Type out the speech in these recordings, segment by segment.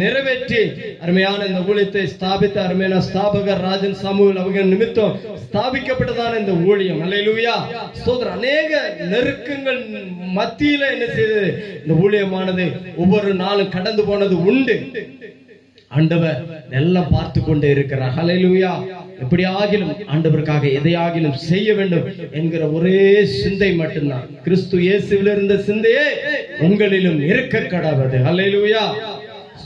நிறைவேற்றி அருமையான இந்த ஊழியத்தை ஸ்தாபித்த அருமையான ஸ்தாபகர் ராஜன் சாமுவேல் அவங்க நிமித்தம் ஸ்தாபிக்கப்பட்டதான இந்த ஊழியம். அல்லேலூயா. சோதர் அநேக நெருக்கங்கள் மத்தியில என்ன செய்தது? இந்த ஊழியமானது ஒவ்வொரு நாளும் கடந்து போனது உண்டு. ஆண்டவர் எல்லாம் பார்த்து கொண்டே இருக்கிறார். ஹalleluya எப்படி ஆகிலும் ஆண்டவருக்காக எதையாகிலும் செய்ய வேண்டும் என்கிற ஒரே சிந்தை மட்டும்தான். கிறிஸ்து இயேசுவில் இருந்த சிந்தையே உங்களிலும் இருக்க கடவுது. ஹalleluya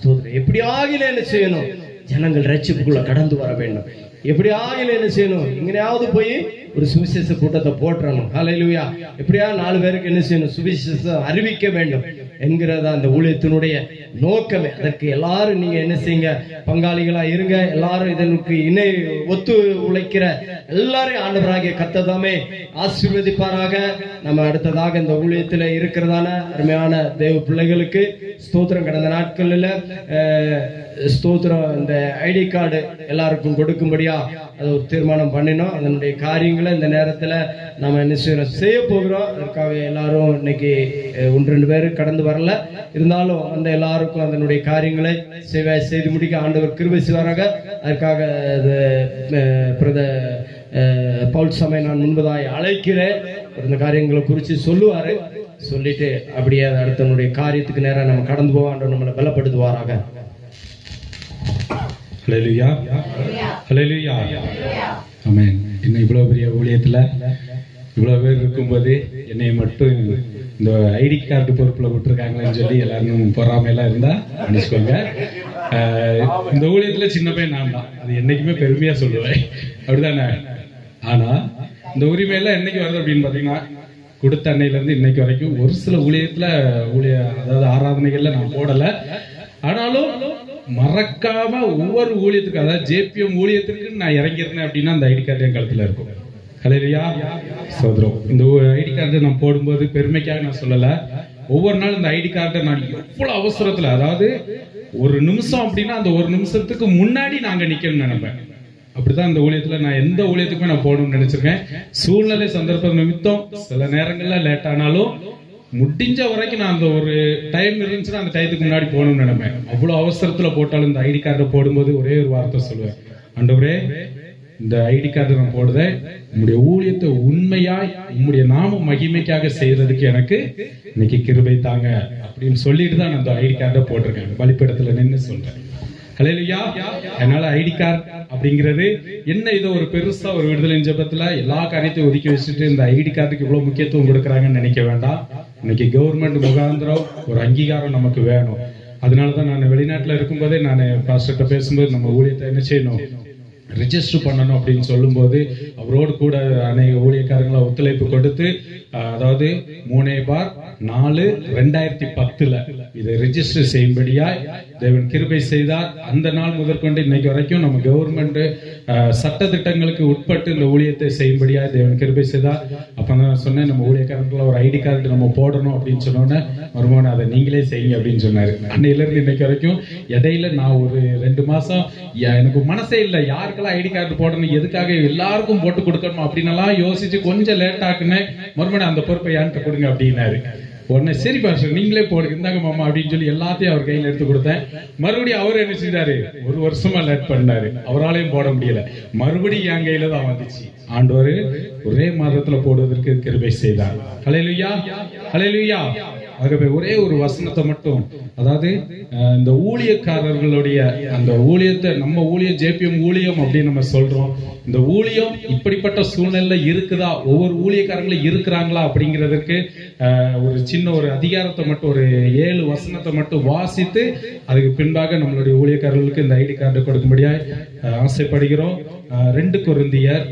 ஸ்தோத்திரம். எப்படி ஆகில என்ன செய்யணும்? ஜனங்கள் ரட்சிப்புக்குள்ள கடந்து வர வேண்டும். எப்படி ஆகில என்ன செய்யணும்? எங்கேயாவது போய் ஒரு சுவிசேஷ கூட்டத்தை போட்டுறணும் ஹalleluya எப்படியா நாலு பேருக்கு என்ன செய்யணும்? சுவிசேஷம் அறிவிக்க வேண்டும். என்கிறத அந்த ஊழியத்தினுடைய நோக்கமே. அதற்கு எல்லாரும் நீங்க என்ன செய்யுங்க? பங்காளிகளா இருங்க. எல்லாரும் இதற்கு இணை ஒத்து உழைக்கிற எல்லாரையும் ஆண்டவராகிய கத்ததாமே ஆசீர்வதிப்பாராக. நம்ம அடுத்ததாக இந்த ஊழியத்துல இருக்கிறதான அருமையான தேவ பிள்ளைகளுக்கு ஸ்தோத்திரம். கடந்த நாட்களில் ஸ்தோத்திரம் இந்த ஐடி கார்டு எல்லாருக்கும் கொடுக்கும்படியா அது ஒரு தீர்மானம் பண்ணினோம். அதனுடைய காரியங்களை இந்த நேரத்தில் நம்ம என்ன செய்யறோம்? செய்ய போகிறோம். அதற்காக எல்லாரும் இன்னைக்கு ஒன்று ரெண்டு பேர் கடந்து வரல. இருந்தாலும் அந்த எல்லாருக்கும் அதனுடைய காரியங்களை செய்வ செய்து முடிக்க ஆண்டவர் கிருபை செய்வாராக. அதற்காக அது, பிரத பவுல் சமயம் நான் முன்பதாய் அழைக்கிறேன். இந்த காரியங்களை குறித்து சொல்லுவார். சொல்லிட்டு அப்படியே அடுத்தனுடைய காரியத்துக்கு நேராக நம்ம கடந்து போக ஆண்டவர் நம்மளை பலப்படுத்துவாராக. ஹalleluya ஹalleluya ஆமாம் இன்னும் இவ்வளவு பெரிய ஊழியத்துல இவ்வளவு பேர் இருக்கும்போது என்னை மட்டும் இந்த ஐடி கார்டு பொறுப்புல விட்டுருக்காங்களேன்னு சொல்லி எல்லாரும் பொறாமையெல்லாம் இருந்தா மன்னிச்சுக்கோங்க. ஆஹ் இந்த ஊழியத்துல சின்ன பையன் நான் தான். அது என்னைக்குமே பெருமையா சொல்லுவேன். அப்படிதானே? ஆனா இந்த உரிமையெல்லாம் என்னைக்கு வருது அப்படின்னு பார்த்தீங்கன்னா கொடுத்த அன்னையிலேருந்து இன்னைக்கு வரைக்கும் ஒரு சில ஊழியத்துல ஊழிய அதாவது ஆராதனைகள்ல நான் போடலை. ஆனாலும் மறக்காம ஒவ்வொரு ஊழியத்துக்கு அதாவது ஜேபிஎம் ஊழியத்திற்கு நான் இறங்கியிருந்தேன் அப்படின்னா அந்த ஐடி கார்டு என் கழுத்துல இருக்கும். ஹalleluya. சோதரம். இந்த ஐடி கார்டு நான் போடும்போது பெருமைக்காக நான் சொல்லல. ஒவ்வொரு நாள் இந்த ஐடி கார்டை நான் எவ்வளவு அவசரத்துல அதாவது ஒரு நிமிஷம் அப்படின்னா அந்த ஒரு நிமிஷத்துக்கு முன்னாடி நாங்க நிக்கணும்னு நினைப்பேன் அப்படிதான் இந்த ஊழியத்துல நான் எந்த ஊழியத்துக்குமே நான் போகணும்னு நினைச்சிருக்கேன். சூழ்நிலை சந்தர்ப்ப நிமித்தம் சில நேரங்கள்ல லேட் ஆனாலும் முடிஞ்ச வரைக்கும் நான் அந்த ஒரு டைம் இருந்துச்சுன்னா அந்த டயத்துக்கு முன்னாடி போகணும்னு நினைப்பேன் அவ்வளவு அவசரத்துல போட்டாலும் இந்த ஐடி கார்டை போடும்போது ஒரே ஒரு வார்த்தை சொல்லுவேன். ஆண்டவரே இந்த ஐடி கார்டு நான் போடுதேன் உங்களுடைய ஊழியத்தை உண்மையாய் உங்களுடைய நாம மகிமைக்காக செய்யறதுக்கு எனக்கு இன்னைக்கு கிருபை தாங்க அப்படின்னு சொல்லிட்டு தான் நான் அந்த ஐடி கார்டை போட்டிருக்கேன். பலிப்பிடத்துல நின்று சொல்றேன். ஹalleluya. அதனால ஐடி கார்டு அப்படிங்கிறது என்ன இதோ ஒரு பெருசா ஒரு விடுதலை ஜபத்துல எல்லா காரியத்தையும் ஒதுக்கி வச்சுட்டு இந்த ஐடி கார்டுக்கு இவ்வளவு முக்கியத்துவம் கொடுக்குறாங்கன்னு நினைக்க வேண்டாம். இன்னைக்கு கவர்மெண்ட் முகாந்திரம் ஒரு அங்கீகாரம் நமக்கு வேணும். அதனாலதான் நான் வெளிநாட்டுல இருக்கும்போதே நான் பாஸ்டர்கிட்ட பேசும்போது நம்ம ஊழியத்தை என்ன செய்யணும்? ரிஜிஸ்டர் பண்ணணும் அப்படின்னு சொல்லும்போது அவரோடு கூட அநேக ஊழியக்காரங்களை ஒத்துழைப்பு கொடுத்து அதாவது மூணே பார் நாலு ரெண்டாயிரத்தி பத்துல இதை ரிஜிஸ்டர் செய்யும்படியாய் தேவன் கிருபை செய்தார். அந்த நாள் முதற்கொண்டு இன்னைக்கு வரைக்கும் நம்ம கவர்மெண்ட் சட்ட திட்டங்களுக்கு உட்பட்டு இந்த ஊழியத்தை செய்யும்படியாய் தேவன் கிருபை செய்தார். அப்போ நான் சொன்னேன் நம்ம ஊழியக்காரங்களை ஒரு ஐடி கார்டு நம்ம போடணும் அப்படின்னு சொன்னோன்னே மருமகன் அதை நீங்களே செய்யுங்க அப்படின்னு சொன்னார். அன்னையிலருந்து இன்னைக்கு வரைக்கும் இடையில நான் ஒரு ரெண்டு மாசம் எனக்கு மனசே இல்லை யாருக்கெல்லாம் ஐடி கார்டு போடணும் எதுக்காக எல்லாருக்கும் போட்டு கொடுக்கணும் அப்படின்னு எல்லாம் யோசிச்சு கொஞ்சம் லேட் ஆக்குனேன். மறுபடியும் அந்த பொறுப்பை என்கிட்ட கொடுங்க அப்படின்னாரு. உடனே சரி பாஸ்டர் நீங்களே போடுங்க இந்தாங்க மாமா அப்படின்னு சொல்லி எல்லாத்தையும் அவர் கையில எடுத்து கொடுத்தேன். மறுபடியும் அவர் என்ன செய்தாரு? ஒரு வருஷமா லேட் பண்ணாரு. அவராலையும் போட முடியல. மறுபடியும் என் கையில தான் வந்துச்சு. ஆண்டவர் ஒரே மாதத்துல போடுவதற்கு கிருபை செய்தார். ஹalleluya ஹalleluya. ஆகவே ஒரே ஒரு வசனத்தை மட்டும் அதாவது இந்த ஊழியக்காரர்களுடைய அந்த ஊழியத்தை நம்ம ஊழியம் ஜேபிஎம் ஊழியம் அப்படின்னு நம்ம சொல்றோம். இந்த ஊழியம் இப்படிப்பட்ட சூழ்நிலை இருக்குதா? ஒவ்வொரு ஊழியக்காரங்களும் இருக்கிறாங்களா அப்படிங்கிறதுக்கு ஒரு சின்ன ஒரு அதிகாரத்தை மட்டும் ஒரு ஏழு வசனத்தை மட்டும் வாசித்து அதுக்கு பின்பாக நம்மளுடைய ஊழியக்காரர்களுக்கு இந்த ஐடி கார்டு கொடுக்கும்படியா ஆசைப்படுகிறோம். ரெண்டு குருந்தியர்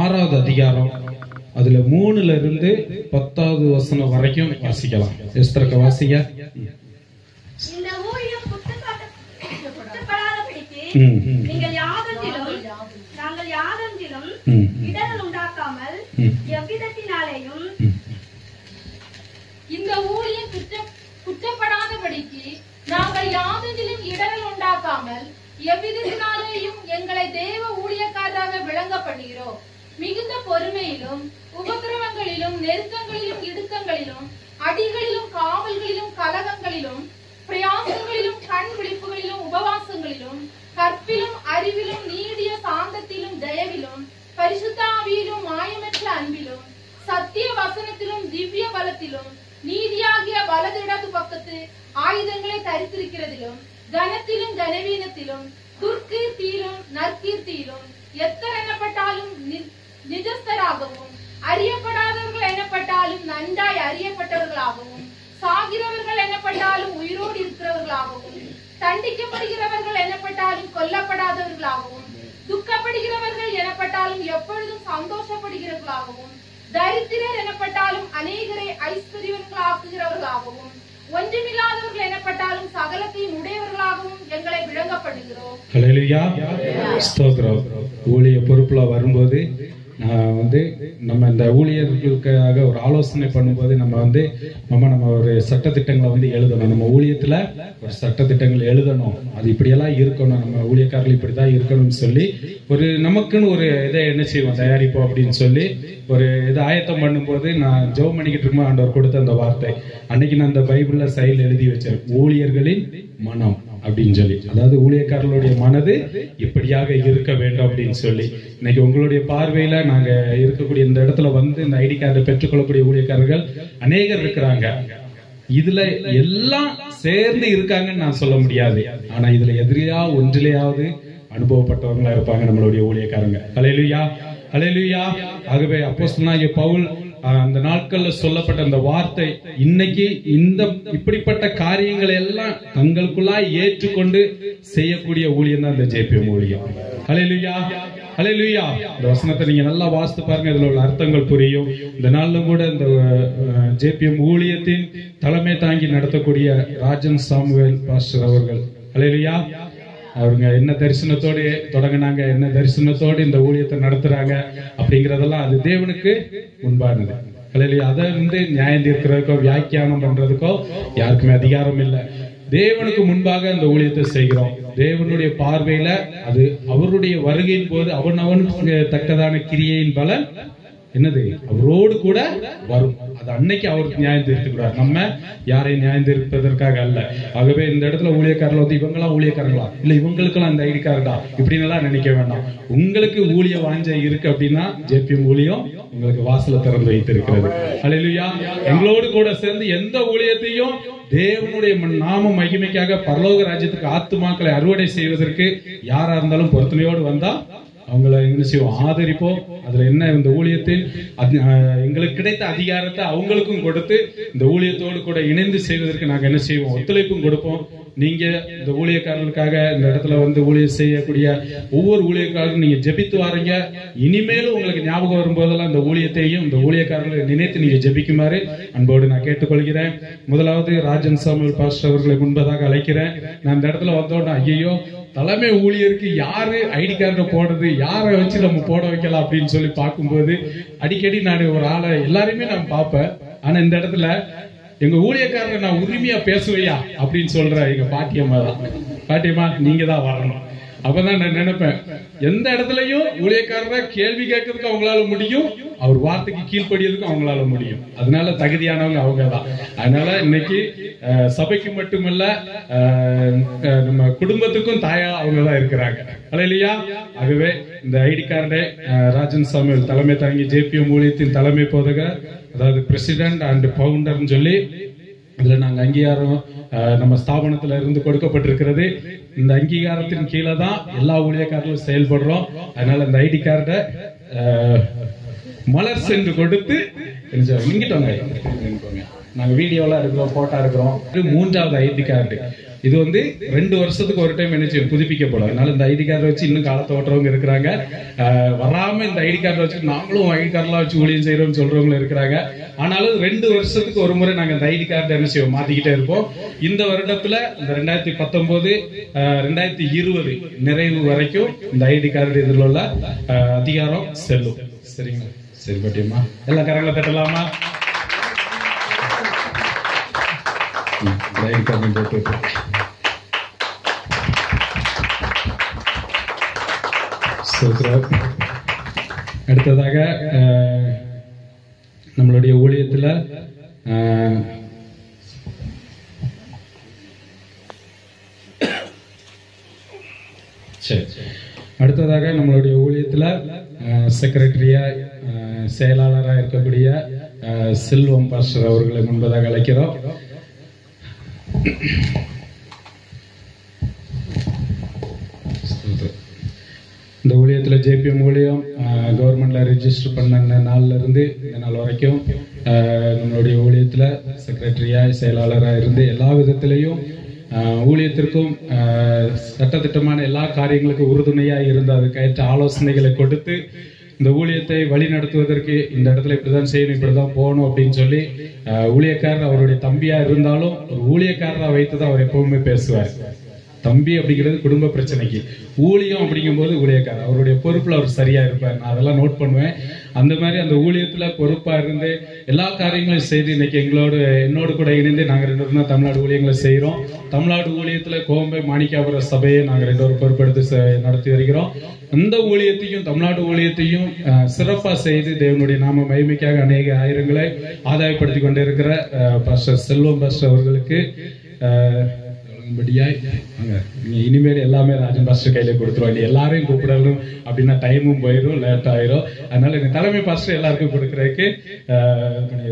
ஆறாவது அதிகாரம். அதுல மூணுல இருந்து பத்தாவது வசனம் வரைக்கும் வாசிக்கலாம். எஸ்தரக்க வாசிங்க. நீங்கள் நாங்கள் இடரல். எவ்விதத்தினாலேயும். இந்த குற்ற குற்றப்படாதபடிக்கு நாங்கள் இடரல் உண்டாக்காமல் எவ்விதத்தினாலேயும் எங்களை தேவ ஊழியக்காரராக விளங்க பண்ணுகிறோம் மிகுந்த பொறுமையிலும் உபதிரவங்களிலும் நெருக்கங்களிலும் இடுக்கங்களிலும் அடிகளிலும் காவல்களிலும் கலகங்களிலும் பிரயாசங்களிலும் கண் விழிப்புகளிலும் உபவாசங்களிலும் கற்பிலும் அறிவிலும் நீடிய சாந்தத்திலும் தயவிலும் பரிசுத்தாவியிலும் மாயமற்ற அன்பிலும் சத்திய வசனத்திலும் திவ்ய பலத்திலும் நீதியாகிய வலதிடது பக்கத்து ஆயுதங்களை தரித்திருக்கிறதிலும் கனத்திலும் கனவீனத்திலும் துர்க்கீர்த்தியிலும் நற்கீர்த்தியிலும் எத்தரணப்பட்டாலும் நிஜஸ்தராகவும் அறியப்பட்டவர்களாகவும் சாகிறவர்கள் எனப்பட்டாலும் உயிரோடு இருக்கிறவர்களாகவும் தண்டிக்கப்படுகிறவர்கள் எனப்பட்டாலும் கொல்லப்படாதவர்களாகவும் துக்கப்படுகிறவர்கள் எனப்பட்டாலும் எப்பொழுதும் சந்தோஷப்படுகிறவர்களாகவும் தரித்திரர் எனப்பட்டாலும் அநேகரை ஐஸ்வர்யவர்களாக்குகிறவர்களாகவும் ஒன்றுமில்லாதவர்கள் எனப்பட்டாலும் சகலத்தையும் உடையவர்களாகவும் எங்களை விளங்கப்படுகிறோம். ஹalleluya ஸ்தோத்திரம். ஊழிய பொறுப்புல வரும்போது வந்து நம்ம இந்த ஊழியர்களுக்காக ஒரு ஆலோசனை பண்ணும்போது நம்ம வந்து நம்ம நம்ம ஒரு சட்டத்திட்டங்களை வந்து எழுதணும். நம்ம ஊழியத்தில் ஒரு சட்டத்திட்டங்கள் எழுதணும். அது இப்படியெல்லாம் இருக்கணும். நம்ம ஊழியக்காரர்கள் இப்படி தான் இருக்கணும்னு சொல்லி ஒரு நமக்குன்னு ஒரு இதை என்ன செய்வோம்? தயாரிப்போம் அப்படின்னு சொல்லி ஒரு இதை ஆயத்தம் பண்ணும்போது நான் ஜெபம் பண்ணிக்கிட்டு இருக்கும்போது ஆண்டவர் கொடுத்த அந்த வார்த்தை. அன்னைக்கு நான் அந்த பைபிளில் சைடில் எழுதி வச்சேன் ஊழியர்களின் மனம். அப்படின்னு சொல்லி. அதாவது ஊழியக்காரர்களுடைய மனது எப்படியாக இருக்க வேண்டும் அப்படின்னு சொல்லி. இன்னைக்கு உங்களுடைய பார்வையில நாங்க இருக்கக்கூடிய இந்த இடத்துல வந்து இந்த ஐடி கார்டை பெற்றுக்கொள்ளக்கூடிய ஊழியக்காரர்கள் அநேகர் இருக்கிறாங்க. இதுல எல்லாம் சேர்ந்து இருக்காங்கன்னு நான் சொல்ல முடியாது. ஆனா இதுல எதிரியா ஒன்றிலேயாவது அனுபவப்பட்டவங்களா இருப்பாங்க நம்மளுடைய ஊழியக்காரங்க. ஹalleluya ஹalleluya ஆகவே அப்போ சொன்னாங்க பவுல் அந்த நாட்கள்ல சொல்லப்பட்ட அந்த வார்த்தை இன்னைக்கு இந்த இப்படிப்பட்ட காரியங்களை எல்லாம் தங்களுக்குள்ளாய் ஏற்றுக்கொண்டு செய்யக்கூடிய ஊழியம் தான் இந்த ஜேபிஎம் ஊழியம். அலையிலுயா அலையிலுயா இந்த வசனத்தை நீங்க நல்லா வாசித்து பாருங்க இதுல உள்ள அர்த்தங்கள் புரியும். இந்த நாள்ல கூட இந்த ஜேபிஎம் ஊழியத்தின் தலைமை தாங்கி நடத்தக்கூடிய ராஜன் சாமுவேல் பாஸ்டர் அவர்கள். அலையிலுயா அவங்க என்ன தரிசனத்தோடு தொடங்கினாங்க என்ன தரிசனத்தோடு இந்த ஊழியத்தை நடத்துறாங்க அப்படிங்கறதெல்லாம் அது தேவனுக்கு முன்பானது. அல்லையா அதை வந்து நியாயம் தீர்க்கிறதுக்கோ வியாக்கியானம் பண்றதுக்கோ யாருக்குமே அதிகாரம் இல்லை. தேவனுக்கு முன்பாக இந்த ஊழியத்தை செய்கிறோம். தேவனுடைய பார்வையில அது அவருடைய வருகையின் போது அவன் அவனுக்கு தக்கதான கிரியையின் பலன் என்னது? அவரோடு கூட வரும். அது அன்னைக்கு அவருக்கு நியாயம் தீர்த்துக்கிறார். நம்ம யாரையும் நியாயம் தீர்ப்பதற்காக அல்ல. ஆகவே இந்த இடத்துல ஊழியக்காரர்கள் வந்து இவங்கெல்லாம் ஊழியக்காரங்களா? இல்ல இவங்களுக்கெல்லாம் இந்த ஐடி கார்டா இப்படின்னு எல்லாம் நினைக்க வேண்டாம். உங்களுக்கு ஊழிய வாஞ்ச இருக்கு அப்படின்னா ஜேபிஎம் ஊழியம் உங்களுக்கு வாசல திறந்து வைத்திருக்கிறது. அலையிலுயா எங்களோடு கூட சேர்ந்து எந்த ஊழியத்தையும் தேவனுடைய நாம மகிமைக்காக பரலோக ராஜ்யத்துக்கு ஆத்துமாக்களை அறுவடை செய்வதற்கு யாரா இருந்தாலும் பொறுத்தனையோடு வந்தா அவங்கள என்ன செய்வோம்? ஆதரிப்போம். அதுல என்ன? இந்த ஊழியத்தில் எங்களுக்கு கிடைத்த அதிகாரத்தை அவங்களுக்கும் கொடுத்து இந்த ஊழியத்தோடு கூட இணைந்து செய்வதற்கு நாங்கள் என்ன செய்வோம்? ஒத்துழைப்பும் கொடுப்போம். நீங்க இந்த ஊழியக்காரர்களுக்காக இந்த இடத்துல வந்து ஊழியர் செய்யக்கூடிய ஒவ்வொரு ஊழியக்காரரும் நீங்க ஜெபித்து வாரீங்க. இனிமேலும் உங்களுக்கு ஞாபகம் வரும்போதெல்லாம் இந்த ஊழியத்தையும் இந்த ஊழியக்காரர்களை நினைத்து நீங்க ஜெபிக்குமாறு அன்போடு நான் கேட்டுக்கொள்கிறேன். முதலாவது ராஜன் சாமுவேல் பாஸ்டர் அவர்களை முன்பதாக அழைக்கிறேன். நான் இந்த இடத்துல வந்தோன்னா ஐயோ தலைமை ஊழியருக்கு யாரு ஐடி கார்டை போடுறது யாரை வச்சு நம்ம போட வைக்கலாம் அப்படின்னு சொல்லி பார்க்கும்போது அடிக்கடி நான் ஒரு ஆளை எல்லாரையுமே நான் பார்ப்பேன். ஆனா இந்த இடத்துல எங்க ஊழியக்காரங்க நான் உரிமையா பேசுவையா? அப்படின்னு சொல்ற எங்க பாட்டியம்மா தான். பாட்டியம்மா நீங்க தான் வரணும். அப்பதான் நான் நினைப்பேன் எந்த இடத்துலயும் ஊழியக்காரரை கேள்வி கேட்கறதுக்கு அவங்களால முடியும் அவர் வார்த்தைக்கு கீழ்ப்படியதுக்கும் அவங்களால முடியும். அதனால தகுதியானவங்க அவங்க தான். அதனால இன்னைக்கு சபைக்கு மட்டுமல்ல நம்ம குடும்பத்துக்கும் தாயா அவங்க தான் இருக்கிறாங்க. இல்லையா ஆகவே இந்த ஐடி கார்டை ராஜன் சாமுவேல் தலைமை தாங்கி ஜேபிஎம் ஊழியத்தின் தலைமை போதகர் அதாவது பிரசிடென்ட் அண்ட் பவுண்டர்னு சொல்லி இதுல நாங்க அங்கீகாரம் நம்ம ஸ்தாபனத்துல இருந்து கொடுக்கப்பட்டிருக்கிறது. இந்த அங்கீகாரத்தின் கீழே தான் எல்லா ஊழியக்காரர்களும் செயல்படுறோம். அதனால இந்த ஐடி கார்டை மலர் சென்று கொடுத்து இங்கிட்டோங்க நாங்க வீடியோலாம் இருக்கிறோம் போட்டா இருக்கிறோம் இது மூன்றாவது ஐடி கார்டு. இது வந்து ரெண்டு வருஷத்துக்கு ஒரு டைம் என்ன செய்யும் புதுப்பிக்கப்படும். அதனால இந்த ஐடி கார்டை வச்சு இன்னும் காலத்தை ஓட்டுறவங்க இருக்கிறாங்க. வராம இந்த ஐடி கார்டை வச்சு நாங்களும் ஐடி கார்டெல்லாம் வச்சு ஊழியம் செய்யறோம்னு சொல்றவங்களும் இருக்கிறாங்க. ஆனாலும் ரெண்டு வருஷத்துக்கு ஒரு முறை நாங்க இந்த ஐடி கார்டை என்ன செய்வோம்? மாத்திக்கிட்டே இருப்போம். இந்த வருடத்துல இந்த ரெண்டாயிரத்தி பத்தொன்பது ரெண்டாயிரத்தி இருபது நிறைவு வரைக்கும் இந்த ஐடி கார்டு இதில் உள்ள அதிகாரம் செல்லும். சரிங்களா? சரி பாட்டியம்மா. எல்லாம் கரங்களை தட்டலாமா? ம், இந்த போட்டு அடுத்ததாக நம்மளுடைய ஊழியத்தில் சரி. அடுத்ததாக நம்மளுடைய ஊழியத்தில் செக்ரட்டரியா செயலாளராக இருக்கக்கூடிய செல்வம் பாஸ்டர் அவர்களை முன்பதாக அழைக்கிறோம். இந்த ஊழியத்தில் ஜேபிஎம் ஊழியம் கவர்மெண்ட்ல ரெஜிஸ்டர் பண்ண நாள்ல இருந்து இந்த நாள் வரைக்கும் ஆஹ், நம்மளுடைய ஊழியத்தில் செக்ரட்டரியாக செயலாளராக இருந்து எல்லா விதத்திலையும் ஆஹ், ஊழியத்திற்கும் ஆஹ், எல்லா காரியங்களுக்கும் உறுதுணையாக இருந்து அதுக்கேற்ற ஆலோசனைகளை கொடுத்து இந்த ஊழியத்தை வழி நடத்துவதற்கு இந்த இடத்துல இப்படிதான் செய்யணும் இப்படிதான் போகணும் அப்படின்னு சொல்லி ஊழியக்காரர் அவருடைய தம்பியா இருந்தாலும் ஒரு ஊழியக்காரராக வைத்து தான் அவர் எப்பவுமே பேசுவார். தம்பி அப்படிங்கிறது குடும்ப பிரச்சனைக்கு. ஊழியம் அப்படிங்கும்போது ஊழியக்காரர். அவருடைய பொறுப்புல அவர் சரியா இருப்பார். நான் அதெல்லாம் நோட் பண்ணுவேன். அந்த மாதிரி அந்த ஊழியத்துல பொறுப்பா இருந்து எல்லா காரியங்களையும் செய்து இன்னைக்கு எங்களோட என்னோடு கூட இணைந்து நாங்கள் ரெண்டு பேரும் தான் தமிழ்நாடு ஊழியங்களை செய்கிறோம். தமிழ்நாடு ஊழியத்தில் கோம்பை மாணிக்காபுர சபையை நாங்கள் ரெண்டு பேரும் பொறுப்பெடுத்து செ- நடத்தி வருகிறோம். அந்த ஊழியத்தையும் தமிழ்நாடு ஊழியத்தையும் சிறப்பாக செய்து தேவனுடைய நாம மகிமைக்காக அநேக ஆயிரங்களை ஆதாயப்படுத்தி கொண்டிருக்கிற அஹ், பாஸ்டர் செல்வம் பாஸ்டர் அவர்களுக்கு படியாய் அங்கே நீங்க இனிமேல் எல்லாமே ராஜன் பாஸ்டர் கையில கொடுத்துருவாங்க எல்லாரையும் கூப்பிடணும் அப்படின்னா டைமும் போயிடும் லேட் ஆயிரும். அதனால இந்த தலைமை பாஸ்டர் எல்லாருக்கும் கொடுக்கறதுக்கு பண்ணி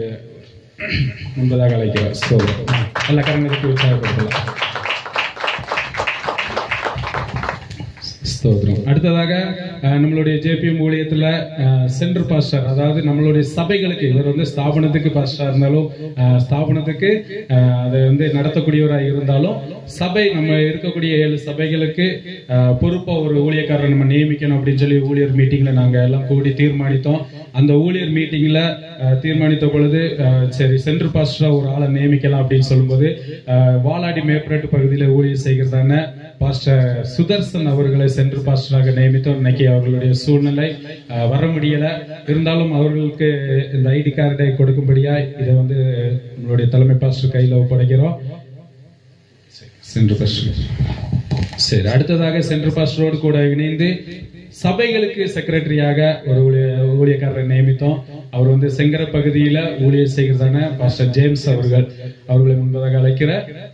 முன்பதாக அழைக்கிறோம் ஸோ எல்லா கரங்களுக்கு உற்சாகப்படுத்தலாம். ஸ்தோத்திரம் அடுத்ததாக நம்மளுடைய ஜேபிஎம் ஊழியத்தில் சென்டர் சென்ட்ரு பாஸ்டர் அதாவது நம்மளுடைய சபைகளுக்கு இவர் வந்து ஸ்தாபனத்துக்கு பாஸ்டராக இருந்தாலும் ஸ்தாபனத்துக்கு அதை வந்து நடத்தக்கூடியவராக இருந்தாலும் சபை நம்ம இருக்கக்கூடிய ஏழு சபைகளுக்கு பொறுப்பாக ஒரு ஊழியக்காரரை நம்ம நியமிக்கணும் அப்படின்னு சொல்லி ஊழியர் மீட்டிங்கில் நாங்கள் எல்லாம் கூடி தீர்மானித்தோம். அந்த ஊழியர் மீட்டிங்கில் தீர்மானித்த பொழுது சரி சென்டர் பாஸ்டராக ஒரு ஆளை நியமிக்கலாம் அப்படின்னு சொல்லும்போது வாலாடி மேப்பரட்டு பகுதியில் ஊழியர் செய்கிறதான பாஸ்டர் சுதர்சன் அவர்களை சென்று பாஸ்டராக நியமித்தோம். இன்னைக்கு அவர்களுடைய சூழ்நிலை வர முடியல. இருந்தாலும் அவர்களுக்கு இந்த ஐடி கார்டை கொடுக்கும்படியா இதை வந்து நம்மளுடைய தலைமை பாஸ்டர் கையில் ஒப்படைக்கிறோம். சென்று பாஸ்டர். சரி அடுத்ததாக சென்று பாஸ்டரோடு கூட இணைந்து சபைகளுக்கு செக்ரட்டரியாக ஒரு ஊழிய- ஊழியக்காரரை நியமித்தோம். அவர் வந்து செங்கர பகுதியில ஊழியர் செய்கிறதான பாஸ்டர் ஜேம்ஸ் அவர்கள் அவர்களை முன்பதாக அழைக்கிற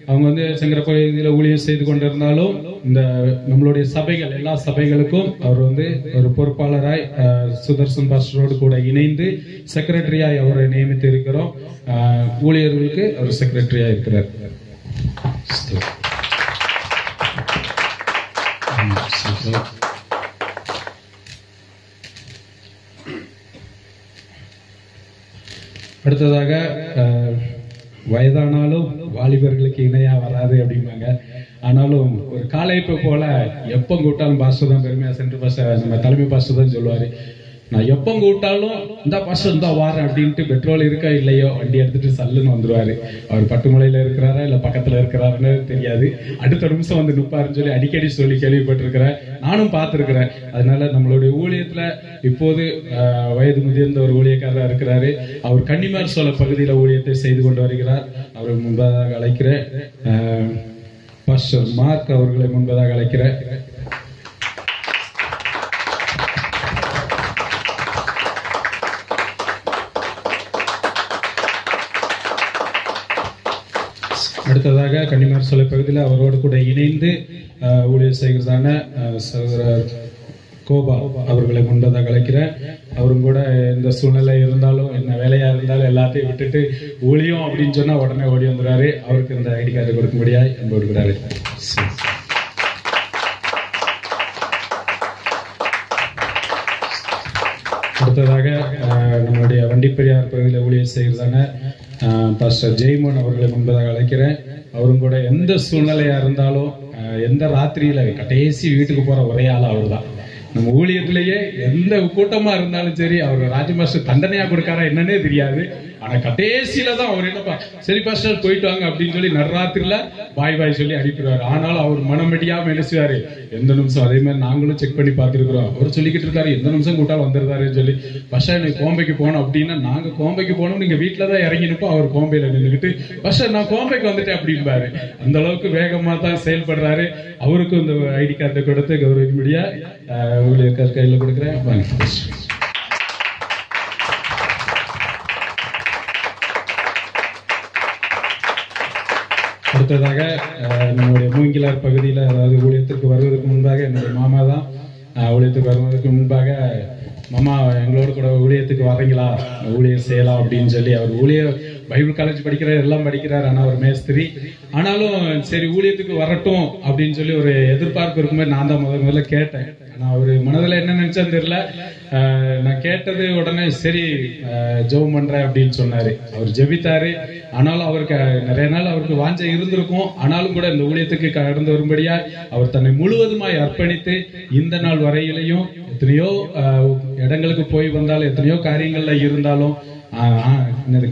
அவங்க வந்து செங்கர பகுதியில ஊழியர் செய்து கொண்டிருந்தாலும் இந்த நம்மளுடைய சபைகள் எல்லா சபைகளுக்கும் அவர் வந்து ஒரு பொறுப்பாளராய் சுதர்சன் பாஸ்டரோடு கூட இணைந்து செக்ரட்டரியாய் அவரை நியமித்து இருக்கிறோம் ஊழியர்களுக்கு அவர் செக்ரட்டரியா இருக்கிறார் Thank you. அடுத்ததாக வயதானாலும் வாலிபர்களுக்கு இணையா வராது அப்படிம்பாங்க. ஆனாலும் ஒரு காலைப்பு போல எப்போ கூட்டாலும் பாஸ்டர் தான் பெருமையா சென்று பாஸ்டர் நம்ம தலைமை பாஸ்டர் தான் சொல்லுவாரு. நான் எப்போ கூப்பிட்டாலும் இந்த பாஸ்டர் இந்த வாரேன் அப்படின்ட்டு பெட்ரோல் இருக்கா இல்லையோ வண்டி எடுத்துட்டு சல்லுன்னு வந்துருவாரு. அவர் பட்டுமலையில இருக்கிறாரா இல்ல பக்கத்துல இருக்கிறாருன்னு தெரியாது. அடுத்த நிமிஷம் வந்து நிப்பாருன்னு சொல்லி அடிக்கடி சொல்லி கேள்விப்பட்டிருக்கிறேன். நானும் பார்த்திருக்கிறேன். அதனால நம்மளுடைய ஊழியத்துல இப்போது வயது முதிர்ந்த ஒரு ஊழியக்காரராக இருக்கிறாரு. அவர் கன்னிமார் சோழ பகுதியில ஊழியத்தை செய்து கொண்டு வருகிறார். அவரை முன்பதாக அழைக்கிறேன். பாஸ்டர் மார்க் அவர்களை முன்பதாக அழைக்கிறேன். அடுத்ததாக கன்னிமார் சோலை பகுதியில் அவரோடு கூட இணைந்து ஊழியர் செய்கிறதான சகோதரர் கோபா அவர்களை முன்பதாக அழைக்கிறேன் அவரும் கூட இந்த சூழ்நிலை இருந்தாலும் என்ன வேலையா இருந்தாலும் எல்லாத்தையும் விட்டுட்டு ஊழியம் அப்படின்னு சொன்னா உடனே ஓடி வந்துடுறாரு. அவருக்கு இந்த ஐடி கார்டு கொடுக்கும்படியா முடியாது கூட அழைக்கிறேன் அடுத்ததாக அஹ், நம்மளுடைய வண்டிப்பெரியார் பகுதியில் ஊழியர் செய்கிறதான பாஸ்டர் ஜெய்மோன் அவர்களை முன்பதாக அழைக்கிறேன் அவரும் கூட எந்த சூழ்நிலையா இருந்தாலும் அஹ், எந்த ராத்திரியில கடைசி வீட்டுக்கு போற ஒரே ஆள் அவர்தான். நம்ம ஊழியத்திலேயே எந்த கூட்டமா இருந்தாலும் சரி அவர் ராஜமாஸ்டர் தண்டனையா கொடுக்காரா என்னன்னே தெரியாது. ஆனா கடைசியில தான் அவர் என்னப்பா சரி பாஸ்டர் போயிட்டு வாங்க அப்படின்னு சொல்லி நடுராத்திரில பாய் பாய் சொல்லி அனுப்பிடுவாரு. ஆனாலும் அவர் மனம் வெடியாம என்ன செய்வாரு? எந்த நிமிஷம்? அதே மாதிரி நாங்களும் செக் பண்ணி பார்த்துருக்குறோம். அவர் சொல்லிக்கிட்டு இருக்காரு எந்த நிமிஷம் கூட்டாலும் வந்துருந்தாருன்னு சொல்லி. பஷா நீ கோம்பைக்கு போனோம் அப்படின்னா நாங்க கோம்பைக்கு போனோம். நீங்க வீட்டுல தான் இறங்கி அவர் கோம்பையில நின்றுக்கிட்டு பஸ்டர் நான் கோம்பைக்கு வந்துட்டேன் அப்படிம்பாரு. அந்த அளவுக்கு வேகமா தான் செயல்படுறாரு. அவருக்கும் இந்த ஐடி கார்டை கொடுத்து கௌரவிக்கும்படியா முடியா? உங்களுக்கு கையில கொடுக்குறேன். அடுத்ததாக என்னுடைய நம்முடைய மூங்கிலார் பகுதியில் அதாவது ஊழியத்திற்கு வருவதற்கு முன்பாக என்னுடைய மாமா தான் ஊழியத்துக்கு வருவதற்கு முன்பாக மாமா எங்களோட கூட ஊழியத்துக்கு வரீங்களா ஊழியர் செய்யலாம் அப்படின்னு சொல்லி அவர் ஊழியர் பைபிள் காலேஜ் படிக்கிறார் எல்லாம் படிக்கிறார் ஆனா ஒரு மேஸ்திரி. ஆனாலும் சரி ஊழியத்துக்கு வரட்டும் அப்படின்னு சொல்லி ஒரு எதிர்பார்ப்பு இருக்கும்போது நான் தான் முதல் முதல்ல கேட்டேன். ஆனா அவரு மனதுல என்ன நினைச்சான்னு தெரியல. நான் கேட்டது உடனே சரி ஜெபம் பண்றேன் அப்படின்னு சொன்னாரு. அவர் ஜெபித்தாரு. ஆனாலும் அவருக்கு நிறைய நாள் அவருக்கு வாஞ்ச இருந்திருக்கும். ஆனாலும் கூட இந்த ஊழியத்துக்கு கடந்து வரும்படியா அவர் தன்னை முழுவதுமாய் அர்ப்பணித்து இந்த நாள் வரையிலையும் எத்தனையோ இடங்களுக்கு போய் வந்தாலும் எத்தனையோ காரியங்கள்ல இருந்தாலும்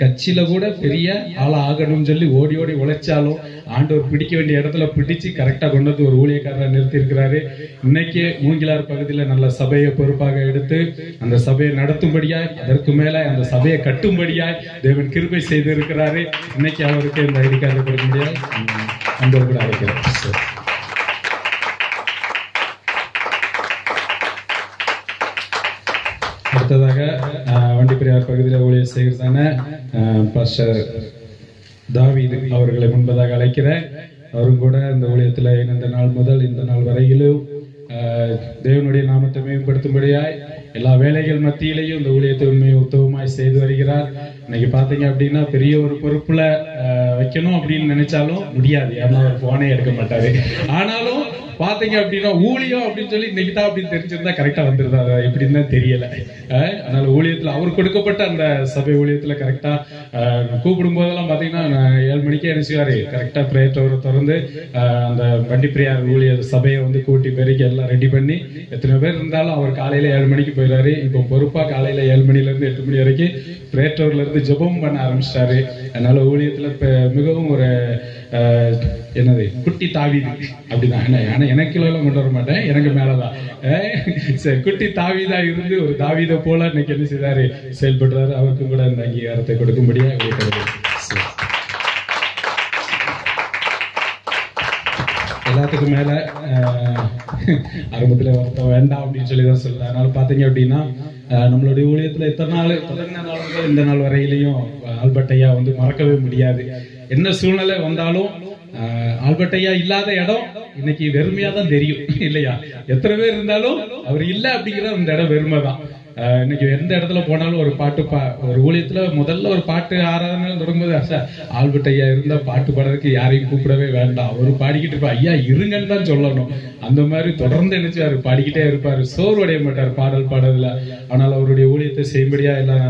கட்சியில கூட பெரிய ஆளா ஆகணும்னு சொல்லி ஓடி ஓடி உழைச்சாலும் ஆண்டவர் பிடிக்க வேண்டிய இடத்துல பிடிச்சு கரெக்டா கொண்டு வந்து ஒரு ஊழியக்காரரை நிறுத்தி இருக்கிறாரு. இன்னைக்கு மூங்கிலார் பகுதியில நல்ல சபையை பொறுப்பாக எடுத்து அந்த சபையை நடத்தும்படியாய் அதற்கு மேல அந்த சபையை கட்டும்படியாய் தேவன் கிருபை செய்து இருக்கிறாரு இன்னைக்கு அவருக்கு இந்த ஐடி கார்டு கொடுக்க முடியாது. அன்போடு கூட அழைக்கிறேன். அடுத்ததாக அஹ், வண்டிப்பெரியார் பகுதியில் ஊழியர் செய்கிறதான பாஸ்டர் தாவீது அவர்களை முன்பதாக அழைக்கிறேன் அவரும் கூட இந்த ஊழியத்தில் இணைந்த நாள் முதல் இந்த நாள் வரையிலும் தேவனுடைய நாமத்தை மேம்படுத்தும்படியாய் எல்லா வேலைகள் மத்தியிலையும் இந்த ஊழியத்தை உண்மையை உத்தவமாய் செய்து வருகிறார். இன்னைக்கு பார்த்தீங்க அப்படின்னா பெரிய ஒரு பொறுப்புல வைக்கணும் அப்படின்னு நினைச்சாலும் முடியாது. ஏன்னா அவர் போனே எடுக்க மாட்டாரு. ஆனாலும் பாத்தீங்க அப்படின்னா ஊழியம் அப்படின்னு சொல்லி இன்னைக்கு தான் அப்படின்னு தெரிஞ்சிருந்தா கரெக்டா வந்திருந்தா. அது எப்படின்னு தெரியல. அதனால ஊழியத்துல அவர் கொடுக்கப்பட்ட அந்த சபை ஊழியத்துல கரெக்டா கூப்பிடும் போதெல்லாம் பாத்தீங்கன்னா நான் ஏழு மணிக்கே என்ன செய்வாரு கரெக்டா பிரேயர் டவர் திறந்து அஹ், அந்த வண்டி ஊழிய ஊழியர் சபையை வந்து கூட்டி பெருக்கி எல்லாம் ரெடி பண்ணி எத்தனை பேர் இருந்தாலும் அவர் காலையில ஏழு மணிக்கு போயிடுறாரு இப்போ பொறுப்பா காலையில ஏழு மணில இருந்து எட்டு மணி வரைக்கும் பிரேயர் டவர்ல இருந்து ஜெபம் பண்ண ஆரம்பிச்சிட்டாரு. அதனால ஊழியத்துல மிகவும் ஒரு என்னது? குட்டி தாவிது அப்படிதான். ஆனா ஆனா எனக்கு எல்லாம் கொண்டு வர மாட்டேன். எனக்கு மேலதான். அஹ், சரி குட்டி தாவிதா இருந்து ஒரு தாவித போல இன்னைக்கு என்ன செய்தாரு? செயல்படுறாரு. அவருக்கும் கூட அந்த அங்கீகாரத்தை கொடுக்கும்படியா இருக்கிறது எல்லாத்துக்கும் மேல அஹ், ஆரம்பத்துல வேண்டாம் அப்படின்னு சொல்லி தான் சொல்லுது அதனால பாத்தீங்க அப்படின்னா நம்மளுடைய ஊழியத்துல இத்தனை நாள் தொடங்கின நாள் இந்த நாள் வரையிலையும் ஆல்பர்ட் ஐயா வந்து மறக்கவே முடியாது. என்ன சூழ்நிலை வந்தாலும் அஹ், ஆல்பர்ட் ஐயா இல்லாத இடம் இன்னைக்கு வெறுமையா தான் தெரியும் இல்லையா? எத்தனை பேர் இருந்தாலும் அவர் இல்ல அப்படிங்கிற அந்த இடம் வெறுமை தான் இன்னைக்கு எந்த இடத்துல போனாலும் ஒரு பாட்டு பா ஒரு ஊழியத்துல முதல்ல ஒரு பாட்டு ஆராதனை தொடங்கும்போது அசா ஆல்பர்ட் ஐயா இருந்தா பாட்டு பாடுறதுக்கு யாரையும் கூப்பிடவே வேண்டாம். அவரு பாடிக்கிட்டு இருப்பா ஐயா இருங்கன்னு தான் சொல்லணும். அந்த மாதிரி தொடர்ந்து நினைச்சாரு. பாடிக்கிட்டே இருப்பாரு. சோர்வடைய மாட்டார் பாடல் பாடல ஆனால் அவருடைய ஊழியத்தை செய்யும்படியா எல்லாம்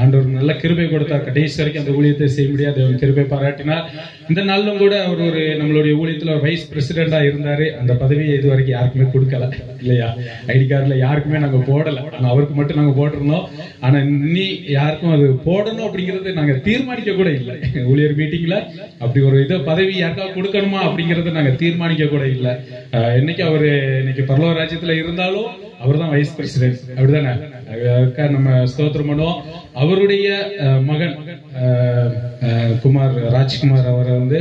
ஆண்டவர் நல்ல கிருபை கொடுத்தார். கடைசி வரைக்கும் அந்த ஊழியத்தை செய்ய முடியாது. தேவன் கிருபை பாராட்டினார். இந்த நாளிலும் கூட அவர் ஒரு நம்மளுடைய ஊழியத்துல ஒரு வைஸ் பிரசிடெண்டா இருந்தாரு. அந்த பதவியை இது வரைக்கும் யாருக்குமே கொடுக்கல. இல்லையா? ஐடி கார்டுல யாருக்குமே நாங்க போடல. ஆனால் அவருக்கு மட்டும் நாங்க போட்டிருந்தோம். ஆனா இனி யாருக்கும் அது போடணும் அப்படிங்கிறது நாங்க தீர்மானிக்க கூட இல்லை. ஊழியர் மீட்டிங்ல அப்படி ஒரு இதை பதவி யாருக்காவது கொடுக்கணுமா அப்படிங்கிறத நாங்க தீர்மானிக்க கூட இல்லை. இன்னைக்கு அவரு இன்னைக்கு பரலோக ராஜ்யத்துல இருந்தாலும் அவர் தான் வைஸ் பிரசிடென்ட் அப்படிதானே நம்ம ஸ்தோத்திரம் பண்ணுவோம். அவருடைய மகன் குமார் ராஜ்குமார் அவரை வந்து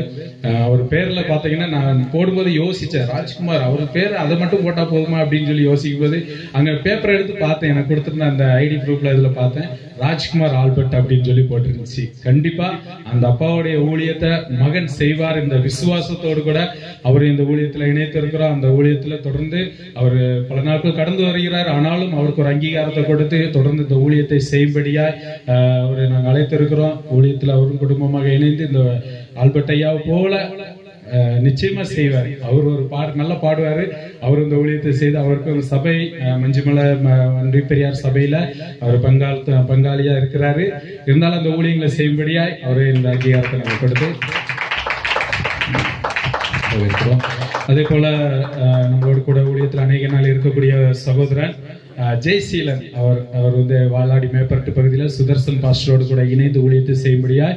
அவர் பேர்ல பாத்தீங்கன்னா நான் போடும்போது யோசிச்சேன். ராஜ்குமார் அவர் பேர் அதை மட்டும் போட்டா போதுமா அப்படின்னு சொல்லி யோசிக்கும் போது அங்க பேப்பர் எடுத்து பார்த்தேன். எனக்கு கொடுத்திருந்த அந்த ஐடி ப்ரூஃப்ல இதுல பார்த்தேன். ராஜ்குமார் ஆல்பர்ட் அப்படின்னு சொல்லி போட்டிருந்துச்சு. கண்டிப்பா அந்த அப்பாவுடைய ஊழியத்தை மகன் செய்வார் இந்த விசுவாசத்தோடு கூட அவர் இந்த ஊழியத்துல இணைத்திருக்கிறோம் அந்த ஊழியத்துல தொடர்ந்து அவர் பல நாட்கள் கடந்து வருகிறார். ஆனாலும் அவருக்கு ஒரு அங்கீகாரத்தை கொடுத்து தொடர்ந்து இந்த ஊழியத்தை செய்யும்படியாய் அவரை நாங்கள் அழைத்திருக்கிறோம். ஊழியத்தில் அவரும் குடும்பமாக இணைந்து இந்த ஆல்பர்ட் ஐயாவை போல நிச்சயமாக நிச்சயமா செய்வார். அவர் ஒரு பாடு நல்லா பாடுவார். அவர் இந்த ஊழியத்தை செய்து அவருக்கு சபை மஞ்சுமலை நன்றி பெரியார் சபையில அவர் பங்காள் பங்காளியா இருக்கிறாரு. இருந்தாலும் அந்த ஊழியங்களை செய்யும்படியாய் அவரை இந்த அங்கீகாரத்தை நம்ம கொடுத்து அதே போல நம்மளோட கூட ஊழியத்தில் அநேக நாள் இருக்கக்கூடிய சகோதரன் ஜெய்சீலன் அவர் அவர் வந்து வாலாடி மேப்பரட்டு பகுதியில் சுதர்சன் பாஸ்டரோடு கூட இணைந்து ஊழியத்தை செய்யும்படியா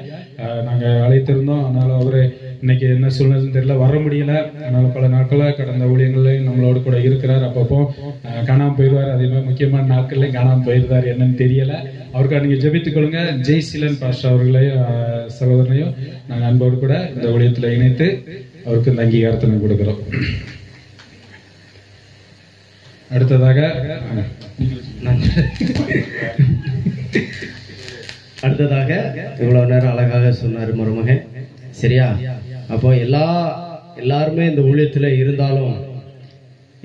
நாங்கள் அழைத்திருந்தோம். ஆனால் அவர் இன்னைக்கு என்ன சூழ்நிலைன்னு தெரியல வர முடியல. அதனால பல நாட்களாக கடந்த ஊழியங்களையும் நம்மளோட கூட இருக்கிறார். அப்பப்போ காணாமல் போயிடுவார். அதே மாதிரி முக்கியமான நாட்கள்லையும் காணாமல் போயிருந்தார் என்னன்னு தெரியல. அவருக்காக நீங்கள் ஜெபித்துக் கொள்ளுங்க. ஜெய்சீலன் பாஸ்டர் அவர்களையும் சகோதரனையும் நாங்கள் அன்போடு கூட இந்த ஊழியத்தில் இணைத்து அவருக்கு இந்த அங்கீகாரத்தை கொடுக்குறோம். அடுத்ததாக அடுத்ததாக இவ்வளவு நேரம் அழகாக சொன்னார் மருமகன். சரியா? அப்போ எல்லா எல்லாருமே இந்த ஊழியத்துல இருந்தாலும்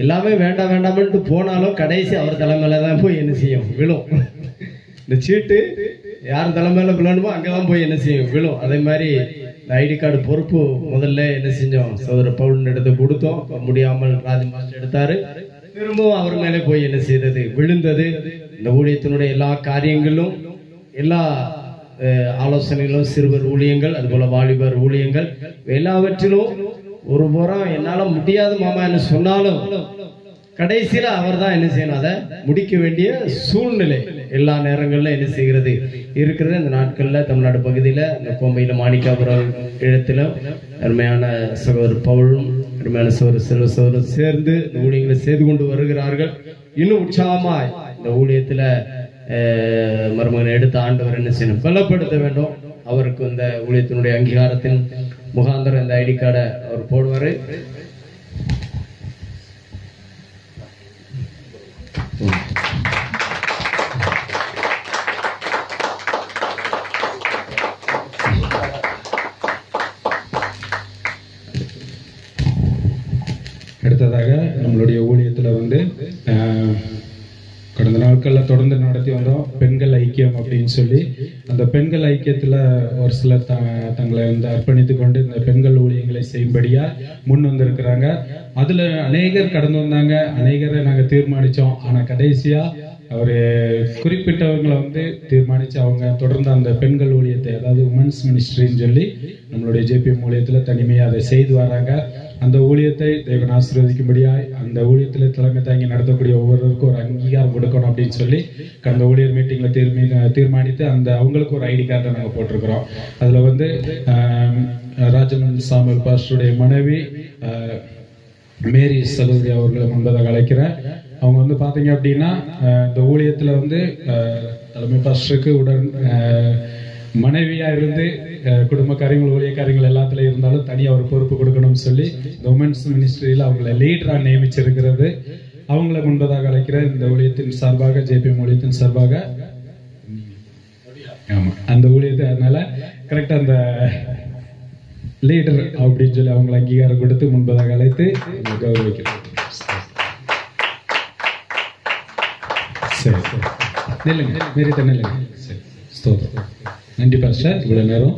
எல்லாமே வேண்டாம் வேண்டாம்னு போனாலும் கடைசி அவர் தலைமையில தான் போய் என்ன செய்யும்? விழும். இந்த சீட்டு யார் தலைமையில விழணுமோ அங்கதான் போய் என்ன செய்யும்? விழும். அதே மாதிரி இந்த ஐடி கார்டு பொறுப்பு முதல்ல என்ன செஞ்சோம்? சோதர பவுன் எடுத்து கொடுத்தோம். முடியாமல் ராஜ மாஸ்டர் எடுத்தாரு. திரும்பவும் அவர் மேலே போய் என்ன செய்தது? விழுந்தது. இந்த ஊழியத்தினுடைய எல்லா காரியங்களும் எல்லா ஆலோசனைகளும் சிறுவர் ஊழியங்கள் அதுபோல வாலிபர் ஊழியங்கள் எல்லாவற்றிலும் ஒரு புறம் என்னால முடியாது மாமா என்று சொன்னாலும் கடைசியில அவர் தான் என்ன செய்யணும்? அதை முடிக்க வேண்டிய சூழ்நிலை எல்லா நேரங்களிலும் என்ன செய்கிறது? இருக்கிறது. இந்த நாட்கள்ல தமிழ்நாடு பகுதியில இந்த கோம்பையில மாணிக்காபுரம் இடத்துல அருமையான சகோதரர் பவுலும் அருமையான சகோதரர் செல்வ சகோதரர் சேர்ந்து இந்த ஊழியங்களை செய்து கொண்டு வருகிறார்கள். இன்னும் உற்சாகமாய் இந்த ஊழியத்துல மருமகனை எடுத்த ஆண்டவர் என்ன செய்யணும்? பலப்படுத்த வேண்டும். அவருக்கு இந்த ஊழியத்தினுடைய அங்கீகாரத்தின் முகாந்திரம் இந்த ஐடி கார்டை அவர் போடுவாரு. you நம்மளுடைய ஊழியத்துல வந்து ஆஹ், கடந்த நாட்கள்ல தொடர்ந்து நடத்தி வந்தோம். பெண்கள் ஐக்கியம் அப்படின்னு சொல்லி. அந்த பெண்கள் ஐக்கியத்துல ஒரு சிலர் த தங்களை வந்து அர்ப்பணித்து கொண்டு இந்த பெண்கள் ஊழியங்களை செய்யும்படியா முன் வந்திருக்கிறாங்க. அதுல அநேகர் கடந்து வந்தாங்க. அநேகரை நாங்க தீர்மானிச்சோம். ஆனா கடைசியா ஒரு குறிப்பிட்டவங்களை வந்து தீர்மானிச்சு அவங்க தொடர்ந்து அந்த பெண்கள் ஊழியத்தை அதாவது உமன்ஸ் மினிஸ்ட்ரின்னு சொல்லி நம்மளுடைய ஜேபி ஊழியத்துல தனிமையா அதை செய்து வராங்க. அந்த ஊழியத்தை தேவன் ஆசீர்வதிக்கும்படியாய் அந்த ஊழியத்தில் தலைமை தாங்கி நடத்தக்கூடிய ஒவ்வொருவருக்கும் ஒரு அங்கீகாரம் கொடுக்கணும் அப்படின்னு சொல்லி கடந்த ஊழியர் மீட்டிங்கில் தீர்மி தீர்மானித்து அந்த அவங்களுக்கு ஒரு ஐடி கார்டை நாங்கள் போட்டிருக்கிறோம். அதில் வந்து ஆம், சாமல் பாஸ்டருடைய மனைவி மேரி சகோதரி அவர்களை முன்பதாக அழைக்கிறேன். அவங்க வந்து பார்த்தீங்க அப்படின்னா இந்த ஊழியத்தில் வந்து தலைமை பாஸ்டருக்கு உடன் மனைவியாக இருந்து குடும்ப காரியங்கள் ஊழிய காரியங்கள் எல்லாத்துல இருந்தாலும் தனியாக ஒரு பொறுப்பு கொடுக்கணும்னு சொல்லி இந்த உமன்ஸ் மினிஸ்ட்ரியில அவங்கள லீடரா நியமிச்சிருக்கிறது. அவங்கள முன்பதாக அழைக்கிற இந்த ஊழியத்தின் சார்பாக ஜேபி ஊழியத்தின் சார்பாக. ஆமா. அந்த ஊழியத்தை அதனால கரெக்டா அந்த லீடர் அப்படின்னு சொல்லி அவங்களை அங்கீகாரம் கொடுத்து முன்பதாக அழைத்து கௌரவிக்கிறோம். சரி. சரி நில்லுங்க. மேரி நில்லுங்க. சரி. ஸ்தோத்திரம். நன்றி பாஸ்டர் இவ்வளவு நேரம்.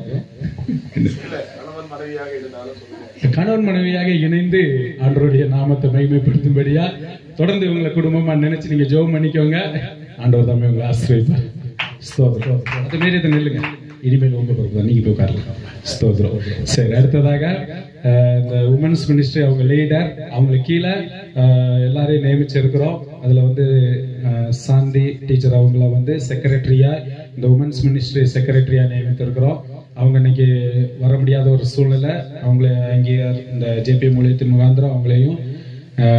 கணவன் மனைவியாக இணைந்து ஆண்டவருடைய நாமத்தை மகிமைப்படுத்தும்படியா தொடர்ந்து உங்களை குடும்பமா நினைச்சு நீங்க ஜெபம் பண்ணிக்கோங்க. ஆண்டவர் தான் உங்களை ஆசிரியப்பார் ஸ்தோத்திரம். அது மாரி இதை நில்லுங்க. இனிமேல் உங்க பொறுப்பு தான் நீங்க போய் உட்காரலாம் ஸ்தோத்திரம். சரி அடுத்ததாக இந்த உமன்ஸ் மினிஸ்ட்ரி அவங்க லீடர் அவங்களுக்கு கீழே எல்லாரையும் நியமிச்சிருக்கிறோம். அதில் வந்து சாந்தி டீச்சர் அவங்கள வந்து செக்ரட்டரியாக இந்த உமன்ஸ் மினிஸ்ட்ரி செக்ரட்டரியாக நியமித்திருக்கிறோம். அவங்க இன்னைக்கு வர முடியாத ஒரு சூழ்நிலை. அவங்கள அங்கீகார் இந்த ஜேபி மூலியத்தின் முகாந்திரம் அவங்களையும்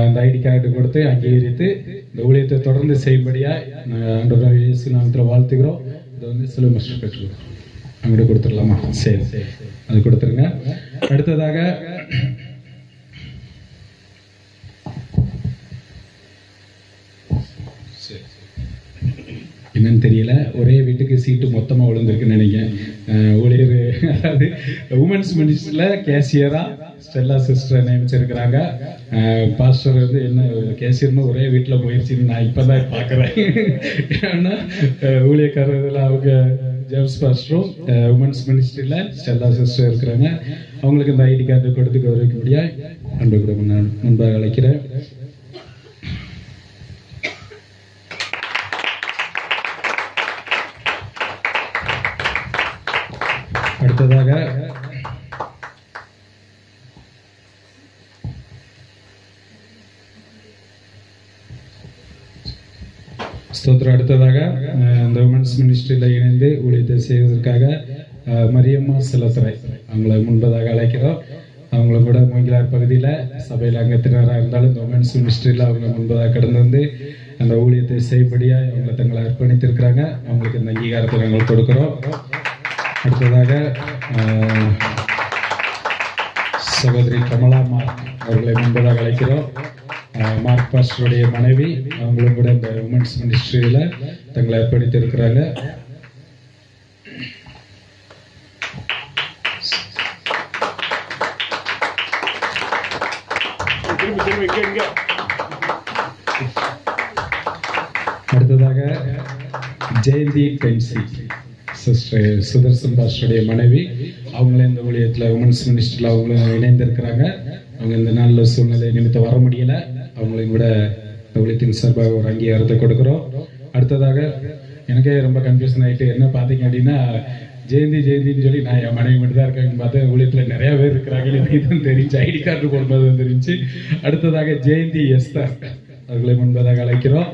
இந்த ஐடி கார்டு கொடுத்து அங்கீகரித்து இந்த ஊழியத்தை தொடர்ந்து செய்யும்படியாக ஆண்டவர் இயேசு நாமத்தில் வாழ்த்துக்கிறோம் இதை வந்து சில மிஸ்டர் பெற்றுக்கிறோம் அங்கிட்ட கொடுத்துடலாமா? சரி சரி. அது கொடுத்துருங்க. அடுத்ததாக என்னன்னு தெரியல. ஒரே வீட்டுக்கு சீட்டு மொத்தமா விழுந்திருக்குன்னு நினைக்கிறேன். ஊழியர் அதாவது உமன்ஸ் மினிஸ்டர்ல கேசியரா ஸ்டெல்லா சிஸ்டர் நியமிச்சிருக்கிறாங்க. பாஸ்டர் வந்து என்ன கேசியர்னு ஒரே வீட்டுல முயற்சின்னு நான் இப்பதான் பாக்குறேன். ஏன்னா ஊழியக்காரர் அவங்க ஜேம்ஸ் பாஸ்டரும் உமன்ஸ் மினிஸ்ட்ரியில ஸ்டெல்லா சிஸ்டர் இருக்கிறாங்க. அவங்களுக்கு இந்த ஐடி கார்டு கொடுத்து கௌரவிக்க முடியாது. அன்பு கூட நான் முன்பாக அழைக்கிறேன் அடுத்ததாக ஸ்தோத்திரம். அடுத்ததாக அந்த இந்த உமன்ஸ் மினிஸ்ட்ரியில் இணைந்து ஊழியத்தை செய்வதற்காக மரியம்மா சிலத்துறை அவங்கள முன்பதாக அழைக்கிறோம். அவங்கள கூட மூங்கிலார் பகுதியில் சபையில் அங்கத்தினராக இருந்தாலும் இந்த உமன்ஸ் மினிஸ்ட்ரியில் அவங்க முன்பதாக கடந்து வந்து அந்த ஊழியத்தை செய்யபடியாக அவங்களை தங்களை அர்ப்பணித்திருக்கிறாங்க. அவங்களுக்கு இந்த அங்கீகாரத்தை நாங்கள் கொடுக்குறோம். அடுத்ததாக சகோதரி கமலா மார்க் அவர்களை முன்பதாக அழைக்கிறோம். மார்க் பாஸ்டருடைய மனைவி அவங்களும் கூட இந்த உமன்ஸ் மினிஸ்ட்ரியில் தங்களை படித்திருக்கிறாங்க அடுத்ததாக ஜெயந்தி பென்சி சிஸ்டர் சுதர்சன் பாஸ்டருடைய மனைவி. அவங்களும் இந்த ஊழியத்தில் உமன்ஸ் மினிஸ்டரில் அவங்களும் இணைந்திருக்கிறாங்க. அவங்க இந்த நல்ல சூழ்நிலை நிமித்தம் வர முடியலை. அவங்களையும் கூட இந்த சார்பாக ஒரு அங்கீகாரத்தை கொடுக்குறோம். அடுத்ததாக எனக்கே ரொம்ப கன்ஃபியூஷன் ஆகிட்டு என்ன பார்த்தீங்க அப்படின்னா ஜெயந்தி ஜெயந்தின்னு சொல்லி நான் என் மனைவி மட்டும் தான் இருக்காங்கன்னு பார்த்தேன் ஊழியத்தில் நிறையா பேர் இருக்கிறாங்களே தான் தெரிஞ்சு ஐடி கார்டு போடும்போது தெரிஞ்சு. அடுத்ததாக ஜெயந்தி எஸ் தான். அவர்களை முன்பதாக அழைக்கிறோம்.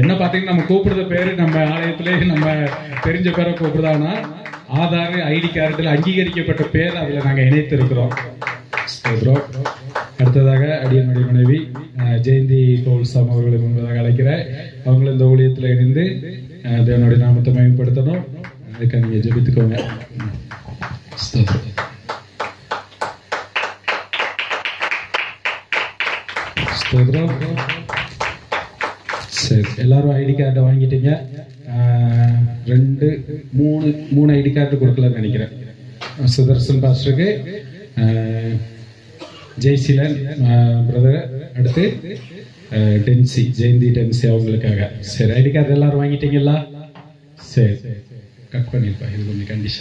என்ன பார்த்தீங்கன்னா நம்ம கூப்பிடுற பேர் நம்ம ஆலயத்திலே நம்ம தெரிஞ்ச பேரை கூப்பிடுதானா ஆதார் ஐடி கார்டில் அங்கீகரிக்கப்பட்ட பேர் அதில் நாங்கள் இணைத்திருக்கிறோம். ப்ரோ அடுத்ததாக அடியனுடைய மனைவி ஜெயந்தி பவுல்சாம் அவர்களை முன்பதாக அழைக்கிறேன் அவங்களும் இந்த ஊழியத்தில் இணைந்து தேவனுடைய நாமத்தை மேம்படுத்தணும் அதுக்காக நீங்க ஜபித்துக்கோங்க. சரி எல்லாரும் ஐடி கார்டை வாங்கிட்டீங்க. ஆஹ் ரெண்டு மூணு மூணு ஐடி கார்டு கொடுக்கலன்னு நினைக்கிறேன். சுதர்சன் பாஸ்டருக்கு. ஆஹ் ஜெய்சிலன் பிரதர் அடுத்து டென்சி ஜெயந்தி டென்சி அவங்களுக்காக. சரி ஐடி கார்டு எல்லாரும் வாங்கிட்டீங்களா? சரி கட் பண்ணிருப்பா இது கொஞ்சம் கண்டிஷன்